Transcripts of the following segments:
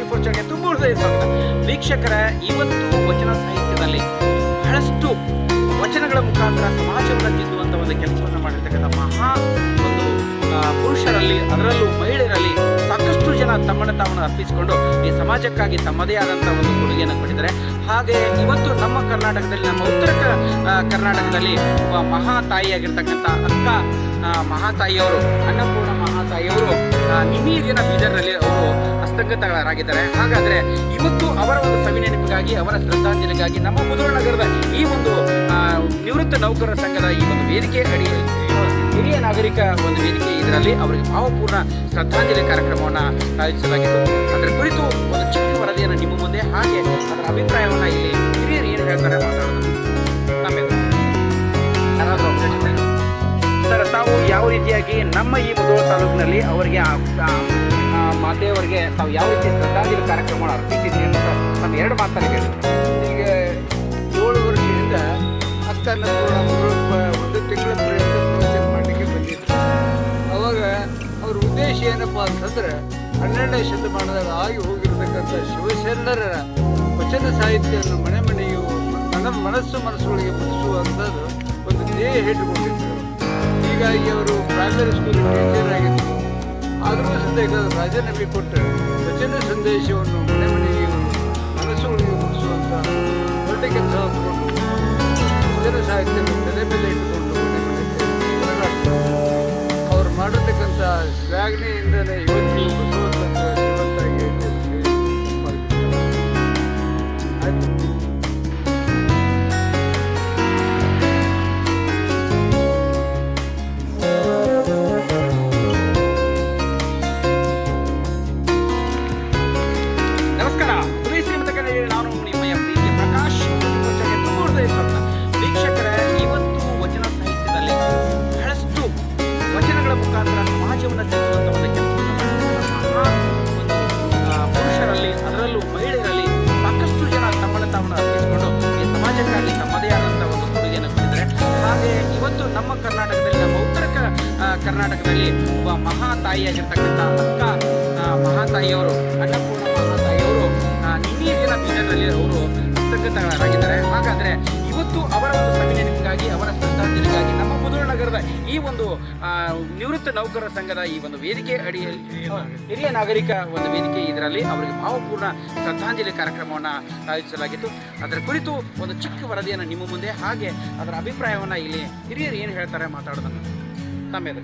Forty four ಸ್ಟಾರ್ಗೆ ತುಂಬ ಸ್ವಾಗತ. ವೀಕ್ಷಕರ, ಇವತ್ತು ವಚನ ಸಾಹಿತ್ಯದಲ್ಲಿ ಬಹಳಷ್ಟು ವಚನಗಳ ಮುಖಾಂತರ ಸಮಾಜವನ್ನು ತಿದ್ದುವಂಥ ಒಂದು ಕೆಲಸವನ್ನು ಮಾಡಿರ್ತಕ್ಕಂಥ ಮಹಾ ಒಂದು ಪುರುಷರಲ್ಲಿ, ಅದರಲ್ಲೂ ಮಹಿಳೆಯರಲ್ಲಿ ಸಾಕಷ್ಟು ಜನ ತಮ್ಮನ್ನು ತಾವನ್ನು ಅರ್ಪಿಸಿಕೊಂಡು ಈ ಸಮಾಜಕ್ಕಾಗಿ ತಮ್ಮದೇ ಆದಂಥ ಒಂದು ಕೊಡುಗೆಯನ್ನು ಕೊಟ್ಟಿದ್ದಾರೆ. ಹಾಗೆ ಇವತ್ತು ನಮ್ಮ ಕರ್ನಾಟಕದಲ್ಲಿ, ನಮ್ಮ ಉತ್ತರ ಕರ್ನಾಟಕದಲ್ಲಿ ಮಹಾತಾಯಿಯಾಗಿರ್ತಕ್ಕಂಥ ಅಕ್ಕ ಮಹಾತಾಯಿಯವರು ಅನ್ನಪೂರ್ಣ ಮಹಾತಾಯಿಯವರು ನಿನ್ನೆ ದಿನ ಬೀದರ್ನಲ್ಲಿ ಅವರು ಹಸ್ತಂಗತರಾಗಿದ್ದಾರೆ ಹಾಗಾದ್ರೆ ಇವತ್ತು ಅವರ ಒಂದು ಸವಿನೆನಪಿಗಾಗಿ ಅವರ ಶ್ರದ್ಧಾಂಜಲಿಗಾಗಿ ನಮ್ಮ ಮುದ್ರಣ ನಗರದ ಈ ಒಂದು ನಿವೃತ್ತ ನೌಕರರ ಸಂಘದ ಈ ಒಂದು ವೇದಿಕೆ ಅಡಿ ಹಿರಿಯ ನಾಗರಿಕ ಒಂದು ವೇದಿಕೆ ಇದರಲ್ಲಿ ಅವರಿಗೆ ಭಾವಪೂರ್ಣ ಶ್ರದ್ಧಾಂಜಲಿ ಕಾರ್ಯಕ್ರಮವನ್ನು ಆಯೋಜಿಸಲಾಗಿತ್ತು. ಅದರ ಕುರಿತು ಒಂದು ಚಿಕ್ಕ ವರದಿಯನ್ನು ನಿಮ್ಮ ಮುಂದೆ, ಹಾಗೆ ಅದರ ಅಭಿಪ್ರಾಯವನ್ನು ಇಲ್ಲಿ ಹಿರಿಯರು ಏನು ಹೇಳ್ತಾರೆ ಮಾತಾಡೋದು. ಸರ್, ತಾವು ಯಾವ ರೀತಿಯಾಗಿ ನಮ್ಮ ಈ ಮುಧೋಳ ತಾಲೂಕಿನಲ್ಲಿ ಅವರಿಗೆ ಆ ತಾವು ಯಾವ ರೀತಿ ಶ್ರದ್ಧಾಂಜಲಿ ಕಾರ್ಯಕ್ರಮ ಅರ್ಪಿಸಿದ್ರಿ ಅಂತ ನಮ್ಮ ಎರಡು ಮಾತನ್ನು ಹೇಳಿ ಈಗ ಏಳು ವರ್ಷದಿಂದ ಅಕ್ಕನ ಒಂದು ತಿಂಗಳ ಪ್ರಯತ್ನ ಮಾಡಲಿಕ್ಕೆ ಬಂದಿದ್ದರು ಅವಾಗ ಅವ್ರ ಉದ್ದೇಶ ಏನಪ್ಪ ಅಂತಂದ್ರೆ ಹನ್ನೆರಡನೇ ಶತಮಾನದಲ್ಲಿ ಆಗಿ ಹೋಗಿರ್ತಕ್ಕಂಥ ಶಿವಶರಣರ ವಚನ ಸಾಹಿತ್ಯವನ್ನು ಮನೆ ಮನೆಯು ಮನ, ಮನಸ್ಸು ಮನಸ್ಸುಗಳಿಗೆ ಮುಟ್ಟಿಸುವಂಥದ್ದು ಒಂದು ಧ್ಯೇಯ ಹೇಳಿಕೊಂಡಿದ್ದರು ಹೀಗಾಗಿ ಅವರು ಪ್ರೈಮರಿ ಸ್ಕೂಲ್ ಟೀಚರ್ ಆಗಿದ್ರು ಆದರೂ ಸದ್ಯ ರಾಜೀನಾಮೆ ಕೊಟ್ಟ ವಚನ ಸಂದೇಶವನ್ನು ಮನೆ ಮನೆಗೆ ಮನಸ್ಸುಗಳಿಗೆ ಮುಟ್ಟಿಸುವಂಥ ದೊಡ್ಡ ಕೆಲಸ ವಚನ ಸಾಹಿತ್ಯವನ್ನು ತಲೆ ಮೇಲೆ ಇಟ್ಟುಕೊಂಡು ಮನೆ ಅವ್ರು ಮಾಡಿರ್ತಕ್ಕಂಥ ಶ್ಲಾಘನೆಯಿಂದಲೇ ಇವತ್ತಿಗೂ ಬಸವತತ್ವ ವೀಕ್ಷಕರ, ಇವತ್ತು ವಚನ ಸಾಹಿತ್ಯದಲ್ಲಿ ಬಹಳಷ್ಟು ವಚನಗಳ ಮುಖಾಂತರ ಸಮಾಜವನ್ನು ತಿಳಿಸುವಂಥ ಒಂದು ಪುರುಷರಲ್ಲಿ, ಅದರಲ್ಲೂ ಮಹಿಳೆಯರಲ್ಲಿ ಸಾಕಷ್ಟು ಜನ ತಮ್ಮನ್ನು ತಾವನ್ನು ಅರ್ಪಿಸಿಕೊಂಡು ಈ ಸಮಾಜಕ್ಕಾಗಿ ತಮ್ಮದೇ ಆದಂಥ ಒಂದು ಕೊಡುಗೆಯನ್ನು ಕೊಟ್ಟಿದ್ದಾರೆ. ಹಾಗೆ ಇವತ್ತು ನಮ್ಮ ಕರ್ನಾಟಕದಲ್ಲಿ, ನಮ್ಮ ಉತ್ತರ ಕರ್ನಾಟಕದಲ್ಲಿ ಒಬ್ಬ ಮಹಾ ತಾಯಿಯಾಗಿರ್ತಕ್ಕಂಥ ಅಕ್ಕ ಮಹಾತಾಯಿಯವರು, ಅನ್ನಪೂರ್ಣ ಮಹಾತಾಯಿಯವರು ನಿನ್ನೆ ದಿನ ಬೀದರ್ನಲ್ಲಿ ಅವರು ಇವತ್ತು ಅವರ ಒಂದು ಸಂಘಟನೆಗಾಗಿ ಅವರ ಶ್ರದ್ಧಾಂಜಲಿಗಾಗಿ ನಮ್ಮ ಮುಧೋಳ ನಗರದ ಈ ಒಂದು ನಿವೃತ್ತ ನೌಕರರ ಸಂಘದ ಈ ಒಂದು ವೇದಿಕೆ ಅಡಿಯಲ್ಲಿ ಹಿರಿಯ ನಾಗರಿಕ ಒಂದು ವೇದಿಕೆ ಇದರಲ್ಲಿ ಅವರಿಗೆ ಭಾವಪೂರ್ಣ ಶ್ರದ್ಧಾಂಜಲಿ ಕಾರ್ಯಕ್ರಮವನ್ನು ಆಯೋಜಿಸಲಾಗಿತ್ತು. ಅದರ ಕುರಿತು ಒಂದು ಚಿಕ್ಕ ವರದಿಯನ್ನು ನಿಮ್ಮ ಮುಂದೆ, ಹಾಗೆ ಅದರ ಅಭಿಪ್ರಾಯವನ್ನು ಇಲ್ಲಿ ಹಿರಿಯರು ಏನು ಹೇಳ್ತಾರೆ ಮಾತಾಡೋದನ್ನು. ತಮ್ಮೆದು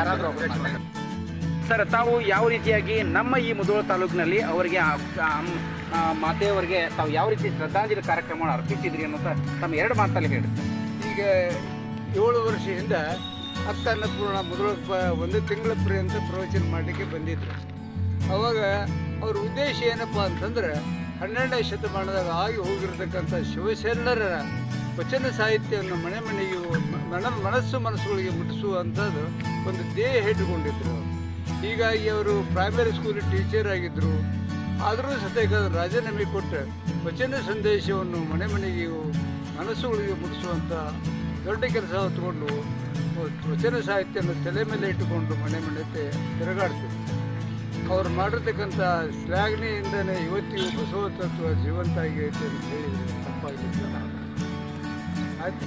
ಯಾರಾದರೂ. ಸರ್, ತಾವು ಯಾವ ರೀತಿಯಾಗಿ ನಮ್ಮ ಈ ಮುಧೋಳ ತಾಲೂಕಿನಲ್ಲಿ ಅವರಿಗೆ ಮಾತೆಯವರಿಗೆ ತಾವು ಯಾವ ರೀತಿ ಶ್ರದ್ಧಾಂಜಲಿ ಕಾರ್ಯಕ್ರಮವನ್ನು ಅರ್ಪಿಸಿದ್ರಿ ಅನ್ನೋದ ತಮ್ಮ ಎರಡು ಮಾತಲ್ಲಿ ಹೇಳಿ. ಈಗ ಏಳು ವರ್ಷದಿಂದ ಹತ್ತ ಅನ್ನಪೂರ್ಣ ಮೊದಲು ಒಂದು ತಿಂಗಳ ಪರ್ಯಂತ ಪ್ರವಚನ ಮಾಡಲಿಕ್ಕೆ ಬಂದಿದ್ರು. ಅವಾಗ ಅವ್ರ ಉದ್ದೇಶ ಏನಪ್ಪ ಅಂತಂದ್ರೆ ಹನ್ನೆರಡನೇ ಶತಮಾನದಾಗ ಆಗಿ ಹೋಗಿರ್ತಕ್ಕಂಥ ಶಿವಶರಣರ ವಚನ ಸಾಹಿತ್ಯವನ್ನು ಮನೆ ಮನೆಯು ಮ- ಮನ ಮನಸ್ಸು ಮನಸ್ಸುಗಳಿಗೆ ಮುಟ್ಟಿಸುವಂಥದ್ದು ಒಂದು ದೇಹ ಇಟ್ಟುಕೊಂಡಿದ್ರು ಹೀಗಾಗಿ ಅವರು ಪ್ರೈಮರಿ ಸ್ಕೂಲ್ ಟೀಚರ್ ಆಗಿದ್ದರು ಆದರೂ ಸತ್ಯಕ್ಕೆ ರಾಜೀನಾಮೆ ಕೊಟ್ಟ ವಚನ ಸಂದೇಶವನ್ನು ಮನೆ ಮನೆಗೆ ಮನಸ್ಸುಗಳಿಗೆ ಮುಟ್ಟಿಸುವಂಥ ದೊಡ್ಡ ಕೆಲಸ ಹೊತ್ಕೊಂಡು ವಚನ ಸಾಹಿತ್ಯವನ್ನು ತಲೆ ಮೇಲೆ ಇಟ್ಟುಕೊಂಡು ಮನೆ ಮನೆ ತಿರುಗಾಡ್ತೀವಿ ಅವ್ರು ಮಾಡಿರ್ತಕ್ಕಂಥ ಶ್ಲಾಘನೆಯಿಂದಲೇ ಇವತ್ತಿಗೂ ಬಸವ ತತ್ವ ಜೀವಂತಾಗಿ ಐತೆ ಅಂತ ಹೇಳಿ ತಪ್ಪಾಗಿಲ್ಲ ಆಯ್ತು.